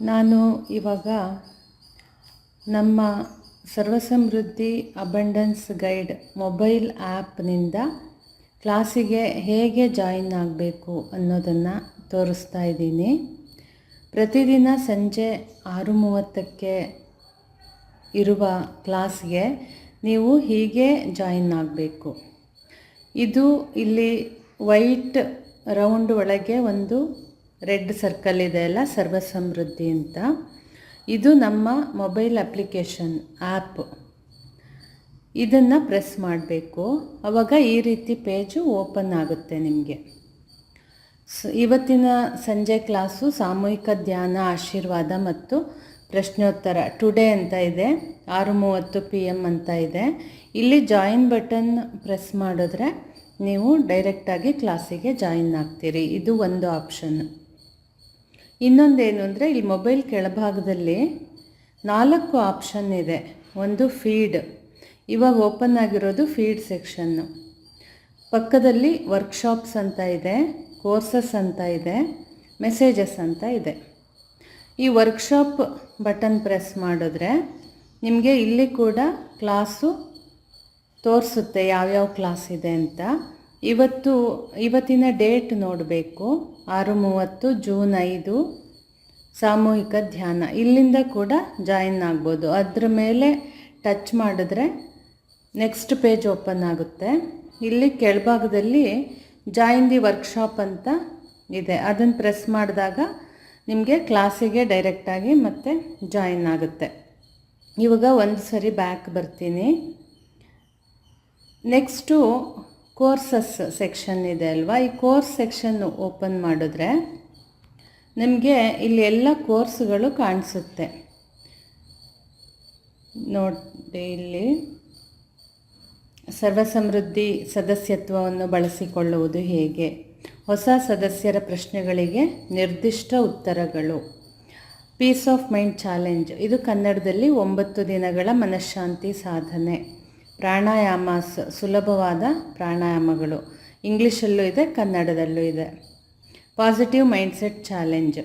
ನಾನು ಇವಾಗ ನಮ್ಮ ಸರ್ವಸಮೃದ್ಧಿ ಅಬಂಡೆನ್ಸ್ ಗೈಡ್ ಮೊಬೈಲ್ ಆ್ಯಪ್ನಿಂದ ಕ್ಲಾಸಿಗೆ ಹೇಗೆ ಜಾಯಿನ್ ಆಗಬೇಕು ಅನ್ನೋದನ್ನು ತೋರಿಸ್ತಾ ಇದ್ದೀನಿ. ಪ್ರತಿದಿನ ಸಂಜೆ ಆರು ಮೂವತ್ತಕ್ಕೆ ಇರುವ ಕ್ಲಾಸ್ಗೆ ನೀವು ಹೀಗೆ ಜಾಯಿನ್ ಆಗಬೇಕು. ಇದು ಇಲ್ಲಿ ವೈಟ್ ರೌಂಡ್ ಒಳಗೆ ಒಂದು ರೆಡ್ ಸರ್ಕಲ್ ಇದೆ ಅಲ್ಲ ಸರ್ವಸಮೃದ್ಧಿ ಅಂತ. ಇದು ನಮ್ಮ ಮೊಬೈಲ್ ಅಪ್ಲಿಕೇಶನ್ ಆ್ಯಪ್ ಇದನ್ನು ಪ್ರೆಸ್ ಮಾಡಬೇಕು. ಆವಾಗ ಈ ರೀತಿ ಪೇಜು ಓಪನ್ ಆಗುತ್ತೆ ನಿಮಗೆ. ಇವತ್ತಿನ ಸಂಜೆ ಕ್ಲಾಸು ಸಾಮೂಹಿಕ ಧ್ಯಾನ, ಆಶೀರ್ವಾದ ಮತ್ತು ಪ್ರಶ್ನೋತ್ತರ. ಟುಡೇ ಅಂತ ಇದೆ, ಆರು ಮೂವತ್ತು ಪಿ ಎಂ ಅಂತ ಇದೆ. ಇಲ್ಲಿ ಜಾಯಿನ್ ಬಟನ್ ಪ್ರೆಸ್ ಮಾಡಿದ್ರೆ ನೀವು ಡೈರೆಕ್ಟಾಗಿ ಕ್ಲಾಸಿಗೆ ಜಾಯಿನ್ ಆಗ್ತೀರಿ. ಇದು ಒಂದು ಆಪ್ಷನ್. ಇನ್ನೊಂದೇನು ಅಂದರೆ ಇಲ್ಲಿ ಮೊಬೈಲ್ ಕೆಳಭಾಗದಲ್ಲಿ ನಾಲ್ಕು ಆಪ್ಷನ್ ಇದೆ. ಒಂದು ಫೀಡ್ ಇವಾಗ ಓಪನ್ ಆಗಿರೋದು ಫೀಡ್ ಸೆಕ್ಷನ್ನು ಪಕ್ಕದಲ್ಲಿ ವರ್ಕ್ಶಾಪ್ಸ್ ಅಂತ ಇದೆ ಕೋರ್ಸಸ್ ಅಂತ ಇದೆ ಮೆಸೇಜಸ್ ಅಂತ ಇದೆ. ಈ ವರ್ಕ್ಶಾಪ್ ಬಟನ್ ಪ್ರೆಸ್ ಮಾಡಿದ್ರೆ ನಿಮಗೆ ಇಲ್ಲಿ ಕೂಡ ಕ್ಲಾಸು ತೋರಿಸುತ್ತೆ ಯಾವ್ಯಾವ ಕ್ಲಾಸ್ ಇದೆ ಅಂತ. ಇವತ್ತು, ಇವತ್ತಿನ ಡೇಟ್ ನೋಡಬೇಕು. ಆರು ಮೂವತ್ತು, ಜೂನ್ ಐದು, ಸಾಮೂಹಿಕ ಧ್ಯಾನ. ಇಲ್ಲಿಂದ ಕೂಡ ಜಾಯಿನ್ ಆಗ್ಬೋದು. ಅದ್ರ ಮೇಲೆ ಟಚ್ ಮಾಡಿದ್ರೆ ನೆಕ್ಸ್ಟ್ ಪೇಜ್ ಓಪನ್ ಆಗುತ್ತೆ. ಇಲ್ಲಿ ಕೆಳಭಾಗದಲ್ಲಿ ಜಾಯಿನ್ ದಿ ವರ್ಕ್ಶಾಪ್ ಅಂತ ಇದೆ. ಅದನ್ನು ಪ್ರೆಸ್ ಮಾಡಿದಾಗ ನಿಮಗೆ ಕ್ಲಾಸಿಗೆ ಡೈರೆಕ್ಟಾಗಿ ಮತ್ತೆ ಜಾಯಿನ್ ಆಗುತ್ತೆ. ಇವಾಗ ಒಂದು ಸರಿ ಬ್ಯಾಕ್ ಬರ್ತೀನಿ. ನೆಕ್ಸ್ಟು ಕೋರ್ಸಸ್ ಸೆಕ್ಷನ್ ಇದೆ ಅಲ್ವಾ? ಈ ಕೋರ್ಸ್ ಸೆಕ್ಷನ್ ಓಪನ್ ಮಾಡಿದ್ರೆ ನಿಮಗೆ ಇಲ್ಲಿ ಎಲ್ಲ ಕೋರ್ಸ್ಗಳು ಕಾಣಿಸುತ್ತೆ. ನೋಡಿ ಇಲ್ಲಿ. ಸರ್ವಸಮೃದ್ಧಿ ಸದಸ್ಯತ್ವವನ್ನು ಬಳಸಿಕೊಳ್ಳುವುದು ಹೇಗೆ? ಹೊಸ ಸದಸ್ಯರ ಪ್ರಶ್ನೆಗಳಿಗೆ ನಿರ್ದಿಷ್ಟ ಉತ್ತರಗಳು. Peace of mind challenge. ಇದು ಕನ್ನಡದಲ್ಲಿ ಒಂಬತ್ತು ದಿನಗಳ ಮನಃಶಾಂತಿ ಸಾಧನೆ. ಪ್ರಾಣಾಯಾಮಾಸ್ ಸುಲಭವಾದ ಪ್ರಾಣಾಯಾಮಗಳು. ಇಂಗ್ಲೀಷಲ್ಲೂ ಇದೆ, ಕನ್ನಡದಲ್ಲೂ ಇದೆ. ಪಾಸಿಟಿವ್ ಮೈಂಡ್ಸೆಟ್ ಚಾಲೆಂಜ್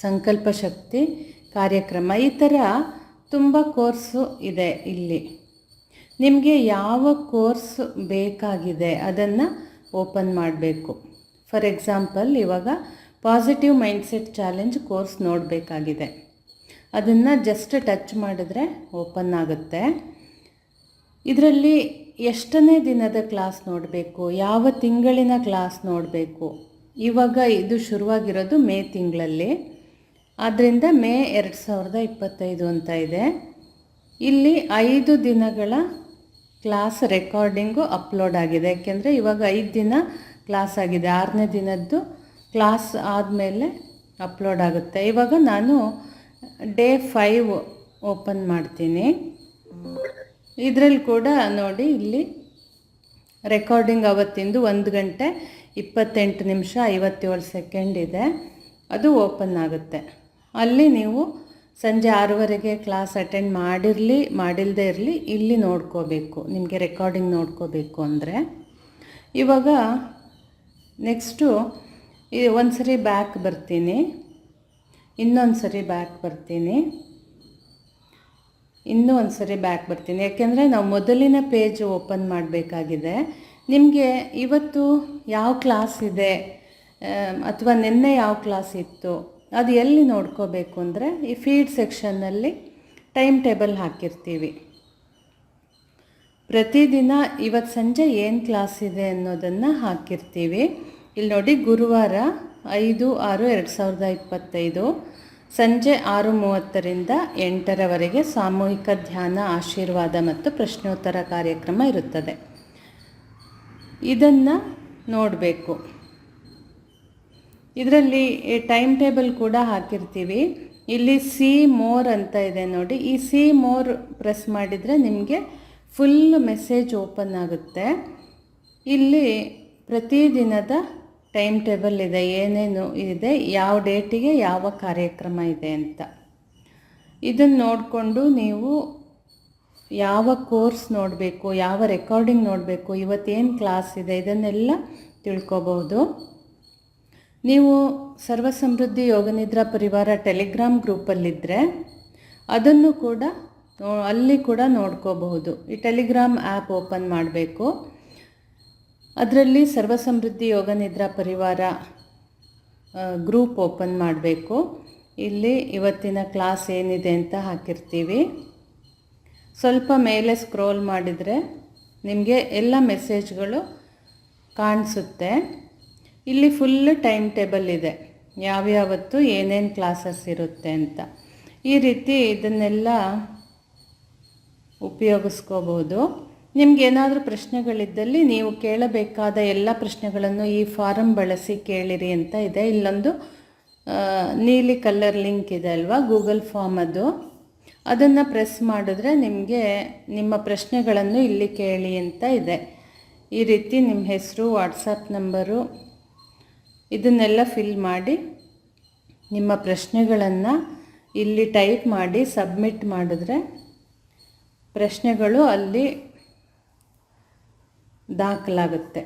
ಸಂಕಲ್ಪ ಶಕ್ತಿ ಕಾರ್ಯಕ್ರಮ, ಈ ಥರ ತುಂಬ ಕೋರ್ಸು ಇದೆ ಇಲ್ಲಿ. ನಿಮಗೆ ಯಾವ ಕೋರ್ಸ್ ಬೇಕಾಗಿದೆ ಅದನ್ನು ಓಪನ್ ಮಾಡಬೇಕು. ಫಾರ್ ಎಕ್ಸಾಂಪಲ್, ಇವಾಗ ಪಾಸಿಟಿವ್ ಮೈಂಡ್ಸೆಟ್ ಚಾಲೆಂಜ್ ಕೋರ್ಸ್ ನೋಡಬೇಕಾಗಿದೆ. ಅದನ್ನು ಜಸ್ಟ್ ಟಚ್ ಮಾಡಿದ್ರೆ ಓಪನ್ ಆಗುತ್ತೆ. ಇದರಲ್ಲಿ ಎಷ್ಟನೇ ದಿನದ ಕ್ಲಾಸ್ ನೋಡಬೇಕು, ಯಾವ ತಿಂಗಳಿನ ಕ್ಲಾಸ್ ನೋಡಬೇಕು? ಇವಾಗ ಇದು ಶುರುವಾಗಿರೋದು ಮೇ ತಿಂಗಳಲ್ಲಿ. ಆದ್ದರಿಂದ ಮೇ ಎರಡು ಸಾವಿರದ ಇಪ್ಪತ್ತೈದು ಅಂತ ಇದೆ. ಇಲ್ಲಿ ಐದು ದಿನಗಳ ಕ್ಲಾಸ್ ರೆಕಾರ್ಡಿಂಗು ಅಪ್ಲೋಡ್ ಆಗಿದೆ. ಯಾಕೆಂದರೆ ಇವಾಗ ಐದು ದಿನ ಕ್ಲಾಸ್ ಆಗಿದೆ. ಆರನೇ ದಿನದ್ದು ಕ್ಲಾಸ್ ಆದಮೇಲೆ ಅಪ್ಲೋಡ್ ಆಗುತ್ತೆ. ಇವಾಗ ನಾನು ಡೇ ಫೈವ್ ಓಪನ್ ಮಾಡ್ತೀನಿ. ಇದರಲ್ಲಿ ಕೂಡ ನೋಡಿ ಇಲ್ಲಿ ರೆಕಾರ್ಡಿಂಗ್ ಅವತ್ತಿಂದು ಒಂದು ಗಂಟೆ ಇಪ್ಪತ್ತೆಂಟು ನಿಮಿಷ ಐವತ್ತೇಳು ಸೆಕೆಂಡ್ ಇದೆ. ಅದು ಓಪನ್ ಆಗುತ್ತೆ. ಅಲ್ಲಿ ನೀವು ಸಂಜೆ ಆರೂವರೆಗೆ ಕ್ಲಾಸ್ ಅಟೆಂಡ್ ಮಾಡಿರಲಿ ಮಾಡಿಲ್ಲದೆ ಇರಲಿ, ಇಲ್ಲಿ ನೋಡ್ಕೋಬೇಕು. ನಿಮಗೆ ರೆಕಾರ್ಡಿಂಗ್ ನೋಡ್ಕೋಬೇಕು ಅಂದರೆ. ಇವಾಗ ನೆಕ್ಸ್ಟು ಒಂದು ಸರಿ ಬ್ಯಾಕ್ ಬರ್ತೀನಿ. ಇನ್ನೊಂದು ಸರಿ ಬ್ಯಾಕ್ ಬರ್ತೀನಿ. ಇನ್ನೂ ಒಂದು ಸರಿ ಬ್ಯಾಕ್ ಬರ್ತೀನಿ. ಯಾಕೆಂದರೆ ನಾವು ಮೊದಲಿನ ಪೇಜ್ ಓಪನ್ ಮಾಡಬೇಕಾಗಿದೆ. ನಿಮಗೆ ಇವತ್ತು ಯಾವ ಕ್ಲಾಸ್ ಇದೆ? ಅಥವಾ ನಿನ್ನೆ ಯಾವ ಕ್ಲಾಸ್ ಇತ್ತು? ಅದು ಎಲ್ಲಿ ನೋಡ್ಕೋಬೇಕು ಅಂದರೆ ಈ ಫೀಡ್ ಸೆಕ್ಷನ್ನಲ್ಲಿ ಟೈಮ್ ಟೇಬಲ್ ಹಾಕಿರ್ತೀವಿ. ಪ್ರತಿದಿನ ಇವತ್ತು ಸಂಜೆ ಏನು ಕ್ಲಾಸ್ ಇದೆ ಅನ್ನೋದನ್ನು ಹಾಕಿರ್ತೀವಿ. ಇಲ್ಲಿ ನೋಡಿ ಗುರುವಾರ ಐದು ಆರು ಎರಡು ಸಾವಿರದ ಇಪ್ಪತ್ತೈದು. ಸಂಜೆ ಆರು ಮೂವತ್ತರಿಂದ ಎಂಟರವರೆಗೆ ಸಾಮೂಹಿಕ ಧ್ಯಾನ, ಆಶೀರ್ವಾದ ಮತ್ತು ಪ್ರಶ್ನೋತ್ತರ ಕಾರ್ಯಕ್ರಮ ಇರುತ್ತದೆ. ಇದನ್ನು ನೋಡಬೇಕು. ಇದರಲ್ಲಿ ಟೈಮ್ ಟೇಬಲ್ ಕೂಡ ಹಾಕಿರ್ತೀವಿ. ಇಲ್ಲಿ ಸಿ ಮೋರ್ ಅಂತ ಇದೆ ನೋಡಿ. ಈ ಸಿ ಮೋರ್ ಪ್ರೆಸ್ ಮಾಡಿದರೆ ನಿಮಗೆ ಫುಲ್ ಮೆಸೇಜ್ ಓಪನ್ ಆಗುತ್ತೆ. ಇಲ್ಲಿ ಪ್ರತಿದಿನದ ಟೈಮ್ ಟೇಬಲ್ ಇದೆ, ಏನೇನು ಇದೆ, ಯಾವ ಡೇಟಿಗೆ ಯಾವ ಕಾರ್ಯಕ್ರಮ ಇದೆ ಅಂತ. ಇದನ್ನು ನೋಡಿಕೊಂಡು ನೀವು ಯಾವ ಕೋರ್ಸ್ ನೋಡಬೇಕು, ಯಾವ ರೆಕಾರ್ಡಿಂಗ್ ನೋಡಬೇಕು, ಇವತ್ತೇನು ಕ್ಲಾಸ್ ಇದೆ, ಇದನ್ನೆಲ್ಲ ತಿಳ್ಕೊಬೋದು. ನೀವು ಸರ್ವಸಮೃದ್ಧಿ ಯೋಗನಿದ್ರಾ ಪರಿವಾರ ಟೆಲಿಗ್ರಾಮ್ ಗ್ರೂಪಲ್ಲಿದ್ದರೆ ಅದನ್ನು ಕೂಡ ಅಲ್ಲಿ ಕೂಡ ನೋಡ್ಕೋಬಹುದು. ಈ ಟೆಲಿಗ್ರಾಮ್ ಆ್ಯಪ್ ಓಪನ್ ಮಾಡಬೇಕು. ಅದರಲ್ಲಿ ಸರ್ವಸಮೃದ್ಧಿ ಯೋಗನಿದ್ರಾ ಪರಿವಾರ ಗ್ರೂಪ್ ಓಪನ್ ಮಾಡಬೇಕು. ಇಲ್ಲಿ ಇವತ್ತಿನ ಕ್ಲಾಸ್ ಏನಿದೆ ಅಂತ ಹಾಕಿರ್ತೀವಿ. ಸ್ವಲ್ಪ ಮೇಲೆ ಸ್ಕ್ರೋಲ್ ಮಾಡಿದರೆ ನಿಮಗೆ ಎಲ್ಲ ಮೆಸೇಜ್ಗಳು ಕಾಣಿಸುತ್ತೆ. ಇಲ್ಲಿ ಫುಲ್ ಟೈಮ್ ಟೇಬಲ್ ಇದೆ. ಯಾವ್ಯಾವತ್ತು ಏನೇನು ಕ್ಲಾಸಸ್ ಇರುತ್ತೆ ಅಂತ. ಈ ರೀತಿ ಇದನ್ನೆಲ್ಲ ಉಪಯೋಗಿಸ್ಕೋಬೋದು ನಿಮ್ಗೆ ಏನಾದರೂ ಪ್ರಶ್ನೆಗಳಿದ್ದಲ್ಲಿ ನೀವು ಕೇಳಬೇಕಾದ ಎಲ್ಲ ಪ್ರಶ್ನೆಗಳನ್ನು ಈ ಫಾರಮ್ ಬಳಸಿ ಕೇಳಿರಿ ಅಂತ ಇದೆ. ಇಲ್ಲೊಂದು ನೀಲಿ ಕಲರ್ ಲಿಂಕ್ ಇದೆ ಅಲ್ವಾ? ಗೂಗಲ್ ಫಾರ್ಮ್ ಅದು. ಅದನ್ನು ಪ್ರೆಸ್ ಮಾಡಿದ್ರೆ ನಿಮಗೆ ನಿಮ್ಮ ಪ್ರಶ್ನೆಗಳನ್ನು ಇಲ್ಲಿ ಕೇಳಿ ಅಂತ ಇದೆ. ಈ ರೀತಿ ನಿಮ್ಮ ಹೆಸರು, ವಾಟ್ಸಪ್ ನಂಬರು, ಇದನ್ನೆಲ್ಲ ಫಿಲ್ ಮಾಡಿ ನಿಮ್ಮ ಪ್ರಶ್ನೆಗಳನ್ನು ಇಲ್ಲಿ ಟೈಪ್ ಮಾಡಿ ಸಬ್ಮಿಟ್ ಮಾಡಿದ್ರೆ ಪ್ರಶ್ನೆಗಳು ಅಲ್ಲಿ ದಾಖಲಾಗುತ್ತೆ.